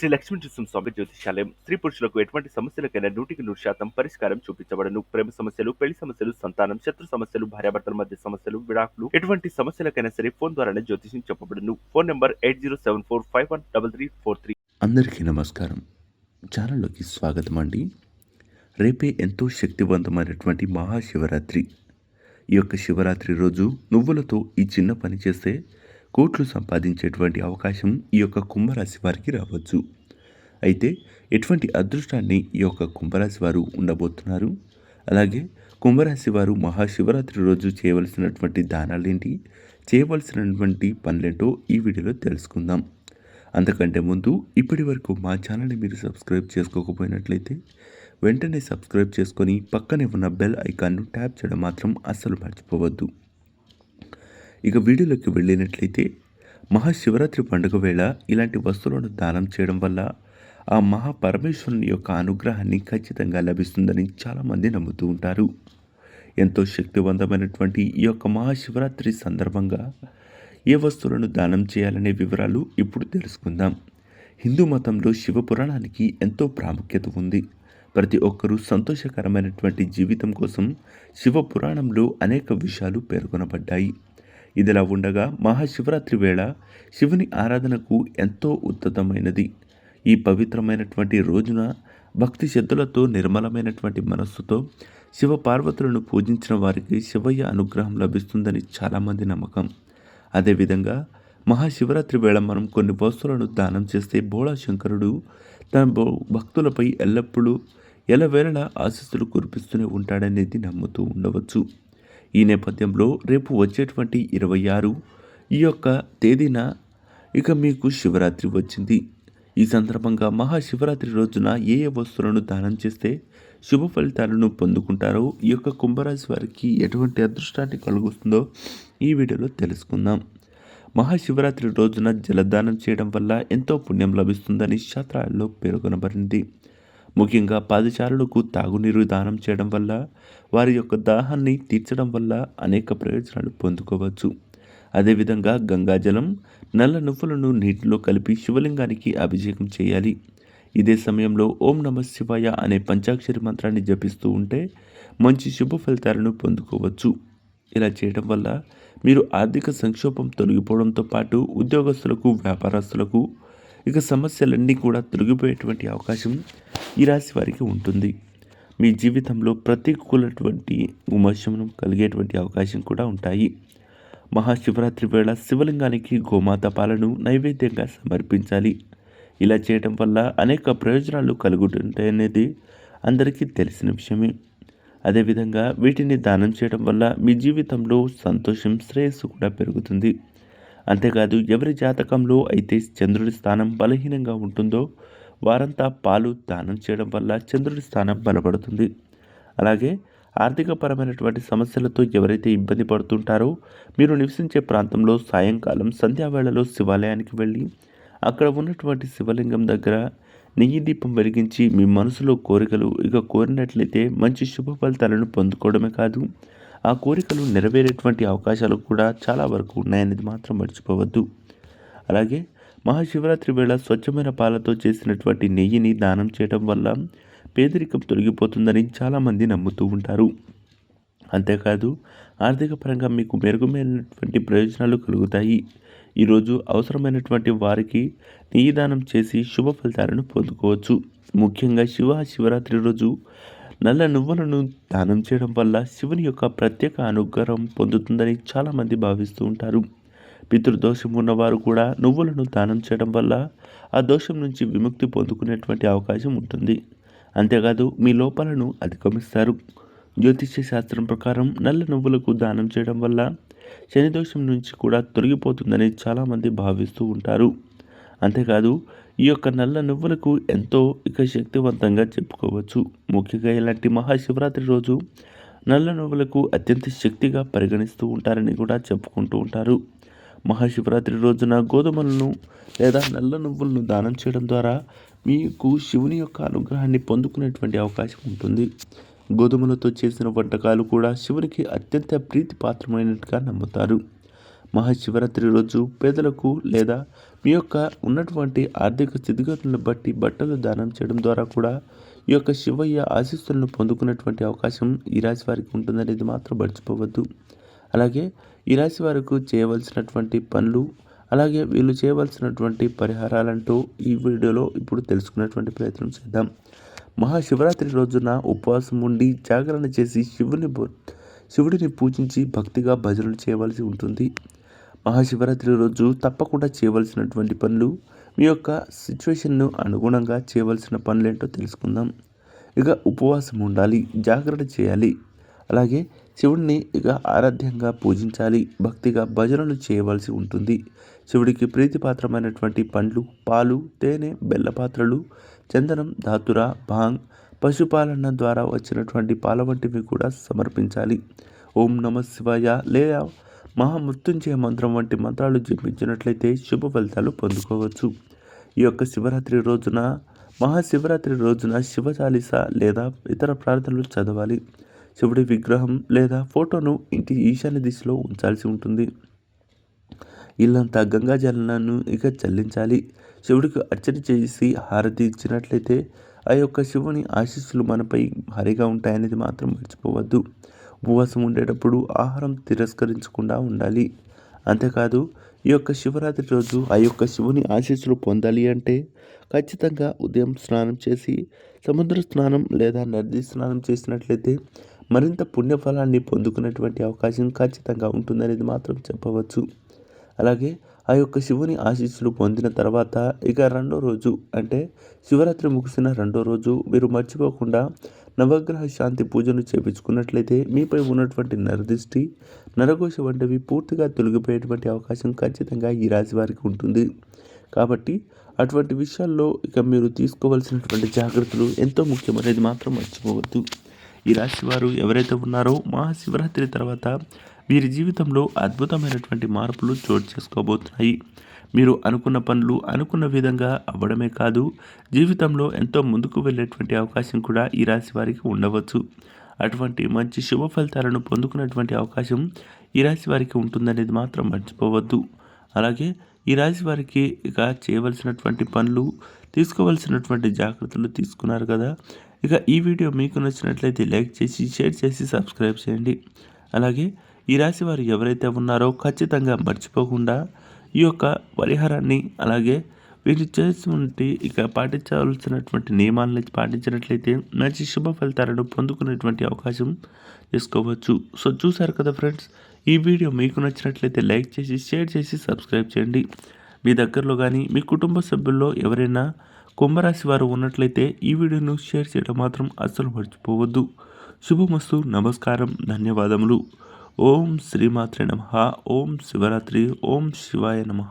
శ్రీ లక్ష్మీ నృసింహ స్వామి జ్యోతిషాలయం స్త్రీ పురుషులకు ఎటువంటి సమస్యలకైనా నూటికి నూరు శాతం పరిష్కారం చూపించబడను. ప్రేమ సమస్యలు పెళ్ళి సమస్యలు సంతానం శత్రు సమస్యలు భార్యాభర్తల మధ్య సమస్యలు విడాకులు ఎటువంటి సమస్యలకైనా సరే ఫోన్ ద్వారానే జ్యోతిషం చెప్పబడను. Phone number eight zero seven four five one double three four three. అందరికీ నమస్కారం. ఛానల్లోకి స్వాగతం అండి. రేపే ఎంతో శక్తివంతమైనటువంటి మహాశివరాత్రి. ఈ యొక్క శివరాత్రి రోజు నువ్వులతో ఈ చిన్న పని చేస్తే కోట్లు సంపాదించేటువంటి అవకాశం ఈ యొక్క కుంభరాశి వారికి రావచ్చు. అయితే ఎటువంటి అదృష్టాన్ని ఈ యొక్క కుంభరాశి వారు ఉండబోతున్నారు? అలాగే కుంభరాశి వారు మహాశివరాత్రి రోజు చేయవలసినటువంటి దానాలేంటి చేయవలసినటువంటి పనులేంటో ఈ వీడియోలో తెలుసుకుందాం. అంతకంటే ముందు ఇప్పటి వరకు మా ఛానల్ని మీరు సబ్స్క్రైబ్ చేసుకోకపోయినట్లయితే వెంటనే సబ్స్క్రైబ్ చేసుకొని పక్కనే ఉన్న బెల్ ఐకాన్ను ట్యాప్ చేయడం మాత్రం అస్సలు మర్చిపోవద్దు. ఇక వీడియోలోకి వెళ్ళినట్లయితే మహాశివరాత్రి పండుగ వేళ ఇలాంటి వస్తువులను దానం చేయడం వల్ల ఆ మహాపరమేశ్వరుని యొక్క అనుగ్రహాన్ని ఖచ్చితంగా లభిస్తుందని చాలామంది నమ్ముతూ ఉంటారు. ఎంతో శక్తివంతమైనటువంటి ఈ యొక్క మహాశివరాత్రి సందర్భంగా ఏ వస్తువులను దానం చేయాలనే వివరాలు ఇప్పుడు తెలుసుకుందాం. హిందూ మతంలో శివపురాణానికి ఎంతో ప్రాముఖ్యత ఉంది. ప్రతి ఒక్కరూ సంతోషకరమైనటువంటి జీవితం కోసం శివపురాణంలో అనేక విషయాలు పేర్కొనబడ్డాయి. ఇదిలా ఉండగా మహాశివరాత్రి వేళ శివుని ఆరాధనకు ఎంతో ఉత్తతమైనది. ఈ పవిత్రమైనటువంటి రోజున భక్తి శ్రద్ధలతో నిర్మలమైనటువంటి మనస్సుతో శివ పార్వతులను పూజించిన వారికి శివయ్య అనుగ్రహం లభిస్తుందని చాలామంది నమ్మకం. అదేవిధంగా మహాశివరాత్రి వేళ మనం కొన్ని వస్తువులను దానం చేస్తే బోళా శంకరుడు తన భక్తులపై ఎల్లప్పుడూ ఎలవేళలా ఆశస్సులు కురిపిస్తూనే ఉంటాడనేది నమ్ముతూ ఉండవచ్చు. ఈ నేపథ్యంలో రేపు వచ్చేటువంటి ఇరవై ఆరు ఈ యొక్క తేదీన ఇక మీకు శివరాత్రి వచ్చింది. ఈ సందర్భంగా మహాశివరాత్రి రోజున ఏ ఏ వస్తువులను దానం చేస్తే శుభ ఫలితాలను పొందుకుంటారో ఈ యొక్క కుంభరాశి వారికి ఎటువంటి అదృష్టాన్ని కలుగుతుందో ఈ వీడియోలో తెలుసుకుందాం. మహాశివరాత్రి రోజున జలదానం చేయడం వల్ల ఎంతో పుణ్యం లభిస్తుందని శాస్త్రాల్లో పేర్కొనబడింది. ముఖ్యంగా పాదచారులకు తాగునీరు దానం చేయడం వల్ల వారి యొక్క దాహాన్ని తీర్చడం వల్ల అనేక ప్రయోజనాలు పొందుకోవచ్చు. అదేవిధంగా గంగాజలం నల్ల నువ్వులను నీటిలో కలిపి శివలింగానికి అభిషేకం చేయాలి. ఇదే సమయంలో ఓం నమ శివాయ అనే పంచాక్షరి మంత్రాన్ని జపిస్తూ ఉంటే మంచి శుభ ఫలితాలను పొందుకోవచ్చు. ఇలా చేయడం వల్ల మీరు ఆర్థిక సంక్షోభం తొలగిపోవడంతో పాటు ఉద్యోగస్తులకు వ్యాపారస్తులకు ఇక సమస్యలన్నీ కూడా తొలగిపోయేటువంటి అవకాశం ఈ రాశి వారికి ఉంటుంది. మీ జీవితంలో ప్రతికూలటువంటి విమర్శనం కలిగేటువంటి అవకాశం కూడా ఉంటాయి. మహాశివరాత్రి వేళ శివలింగానికి గోమాత పాలను నైవేద్యంగా సమర్పించాలి. ఇలా చేయడం వల్ల అనేక ప్రయోజనాలు కలుగుతుంటాయనేది అందరికీ తెలిసిన విషయమే. అదేవిధంగా వీటిని దానం చేయడం వల్ల మీ జీవితంలో సంతోషం శ్రేయస్సు కూడా పెరుగుతుంది. అంతేకాదు ఎవరి జాతకంలో అయితే చంద్రుడి స్థానం బలహీనంగా ఉంటుందో వారంతా పాలు దానం చేయడం వల్ల చంద్రుడి స్థానం బలపడుతుంది. అలాగే ఆర్థికపరమైనటువంటి సమస్యలతో ఎవరైతే ఇబ్బంది పడుతుంటారో మీరు నివసించే ప్రాంతంలో సాయంకాలం సంధ్యావేళలో శివాలయానికి వెళ్ళి అక్కడ ఉన్నటువంటి శివలింగం దగ్గర నెయ్యి దీపం వెలిగించి మీ మనసులో కోరికలు ఇక కోరినట్లయితే మంచి శుభ ఫలితాలను పొందుకోవడమే కాదు. ఆ కోరికలు నెరవేరేటువంటి అవకాశాలు కూడా చాలా వరకు ఉన్నాయనేది మాత్రం మర్చిపోవద్దు. అలాగే మహాశివరాత్రి వేళ స్వచ్ఛమైన పాలతో చేసినటువంటి నెయ్యిని దానం చేయడం వల్ల పేదరికం తొలగిపోతుందని చాలామంది నమ్ముతూ ఉంటారు. అంతేకాదు ఆర్థిక పరంగా మీకు మెరుగుమైనటువంటి ప్రయోజనాలు కలుగుతాయి. ఈరోజు అవసరమైనటువంటి వారికి నెయ్యి దానం చేసి శుభ ఫలితాలను పొందుకోవచ్చు. ముఖ్యంగా శివ శివరాత్రి రోజు నల్ల నువ్వులను దానం చేయడం వల్ల శివుని యొక్క ప్రత్యేక అనుగ్రహం పొందుతుందని చాలామంది భావిస్తూ ఉంటారు. పితృదోషం ఉన్నవారు కూడా నువ్వులను దానం చేయడం వల్ల ఆ దోషం నుంచి విముక్తి పొందుకునేటువంటి అవకాశం ఉంటుంది. అంతేకాదు మీ లోపాలను అధిగమిస్తారు. జ్యోతిష్య శాస్త్రం ప్రకారం నల్ల నువ్వులకు దానం చేయడం వల్ల శని దోషం నుంచి కూడా తొలగిపోతుందని చాలామంది భావిస్తూ ఉంటారు. అంతేకాదు ఈ యొక్క నల్ల నువ్వులకు ఎంతో ఇక శక్తివంతంగా చెప్పుకోవచ్చు. ముఖ్యంగా ఇలాంటి మహాశివరాత్రి రోజు నల్ల నువ్వులకు అత్యంత శక్తిగా పరిగణిస్తూ ఉంటారని కూడా చెప్పుకుంటూ ఉంటారు. మహాశివరాత్రి రోజున గోధుమలను లేదా నల్ల నువ్వులను దానం చేయడం ద్వారా మీకు శివుని యొక్క అనుగ్రహాన్ని పొందుకునేటువంటి అవకాశం ఉంటుంది. గోధుమలతో చేసిన వంటకాలు కూడా శివునికి అత్యంత ప్రీతిపాత్రమైనట్టుగా నమ్ముతారు. మహాశివరాత్రి రోజు పేదలకు లేదా మీ యొక్క ఉన్నటువంటి ఆర్థిక స్థితిగతులను బట్టి బట్టలు దానం చేయడం ద్వారా కూడా ఈ యొక్క శివయ్య ఆశీస్సులను పొందుకున్నటువంటి అవకాశం ఈ రాశి వారికి ఉంటుందనేది మాత్రం మర్చిపోవద్దు. అలాగే ఈ రాశి వారికి చేయవలసినటువంటి పనులు అలాగే వీళ్ళు చేయవలసినటువంటి పరిహారాలంటూ ఈ వీడియోలో ఇప్పుడు తెలుసుకునేటువంటి ప్రయత్నం చేద్దాం. మహాశివరాత్రి రోజున ఉపవాసం ఉండి జాగరణ చేసి శివుని శివుడిని పూజించి భక్తిగా భజనలు చేయవలసి ఉంటుంది. మహాశివరాత్రి రోజు తప్పకుండా చేయవలసినటువంటి పనులు మీ యొక్క సిచ్యువేషన్ను అనుగుణంగా చేయవలసిన పనులేంటో తెలుసుకుందాం. ఇక ఉపవాసం ఉండాలి జాగ్రత్త చేయాలి. అలాగే శివుడిని ఇక ఆరాధ్యంగా పూజించాలి భక్తిగా భజనలు చేయవలసి ఉంటుంది. శివుడికి ప్రీతిపాత్రమైనటువంటి పండ్లు పాలు తేనె బెల్ల పాత్రలు చందనం ధాతుర భాంగ్ పశుపాలన ద్వారా వచ్చినటువంటి పాల వంటివి కూడా సమర్పించాలి. ఓం నమ శివాయ లేదా మహామృత్యుంజయ మంత్రం వంటి మంత్రాలు జపించినట్లయితే శుభ ఫలితాలు పొందుకోవచ్చు. ఈ యొక్క శివరాత్రి రోజున మహాశివరాత్రి రోజున శివ చాలీస లేదా ఇతర ప్రార్థనలు చదవాలి. శివుడి విగ్రహం లేదా ఫోటోను ఇంటి ఈశాన్య దిశలో ఉంచాల్సి ఉంటుంది. ఇల్లంతా గంగాజలాలను ఇక చల్లించాలి. శివుడికి అర్చన చేసి హారతి ఇచ్చినట్లయితే ఆ యొక్క శివుని ఆశీస్సులు మనపై భారీగా ఉంటాయనేది మాత్రం మర్చిపోవద్దు. ఉపవాసం ఉండేటప్పుడు ఆహారం తిరస్కరించకుండా ఉండాలి. అంతేకాదు ఈ యొక్క శివరాత్రి రోజు ఆ యొక్క శివుని ఆశీస్సులు పొందాలి అంటే ఖచ్చితంగా ఉదయం స్నానం చేసి సముద్ర స్నానం లేదా నది స్నానం చేసినట్లయితే మరింత పుణ్యఫలాన్ని పొందుకునేటువంటి అవకాశం ఖచ్చితంగా ఉంటుందనేది మాత్రం చెప్పవచ్చు. అలాగే ఆ యొక్క శివుని ఆశీస్సులు పొందిన తర్వాత ఇక రెండో రోజు అంటే శివరాత్రి ముగిసిన రెండో రోజు మీరు మర్చిపోకుండా నవగ్రహ శాంతి పూజను చేపించుకున్నట్లయితే మీపై ఉన్నటువంటి నరదిష్టి నరఘోష వంటివి పూర్తిగా తొలగిపోయేటువంటి అవకాశం ఖచ్చితంగా ఈ రాశి వారికి ఉంటుంది. కాబట్టి అటువంటి విషయాల్లో ఇక మీరు తీసుకోవాల్సినటువంటి జాగ్రత్తలు ఎంతో ముఖ్యమైనది మాత్రం మర్చిపోవద్దు. ఈ రాశి వారు ఎవరైతే ఉన్నారో మహాశివరాత్రి తర్వాత వీరి జీవితంలో అద్భుతమైనటువంటి మార్పులు చోటు చేసుకోబోతున్నాయి. మీరు అనుకున్న పనులు అనుకున్న విధంగా అవ్వడమే కాదు జీవితంలో ఎంతో ముందుకు వెళ్ళేటువంటి అవకాశం కూడా ఈ రాశి వారికి ఉండవచ్చు. అటువంటి మంచి శుభ ఫలితాలను పొందుకునేటువంటి అవకాశం ఈ రాశి వారికి ఉంటుందనేది మాత్రం మర్చిపోవద్దు. అలాగే ఈ రాశి వారికి ఇక చేయవలసినటువంటి పనులు తీసుకోవలసినటువంటి జాగ్రత్తలు తీసుకున్నారు కదా? ఇక ఈ వీడియో మీకు నచ్చినట్లయితే లైక్ చేసి షేర్ చేసి సబ్స్క్రైబ్ చేయండి. అలాగే ఈ రాశి వారు ఎవరైతే ఉన్నారో ఖచ్చితంగా మర్చిపోకుండా ఈ యొక్క పరిహారాన్ని అలాగే వీరు చేసినటువంటి ఇక పాటించవలసినటువంటి నియమాలను పాటించినట్లయితే మంచి శుభ ఫలితాలను పొందుకునేటువంటి అవకాశం చేసుకోవచ్చు సో చూసారు కదా ఫ్రెండ్స్? ఈ వీడియో మీకు నచ్చినట్లయితే లైక్ చేసి షేర్ చేసి సబ్స్క్రైబ్ చేయండి. మీ దగ్గరలో కానీ మీ కుటుంబ సభ్యుల్లో ఎవరైనా కుంభరాశి వారు ఉన్నట్లయితే ఈ వీడియోను షేర్ చేయడం మాత్రం అస్సలు మర్చిపోవద్దు. శుభమస్తు నమస్కారం ధన్యవాదములు. ఓం శ్రీమాత్రే నమ ఓం శివరాత్రి ఓం శివాయ నమ.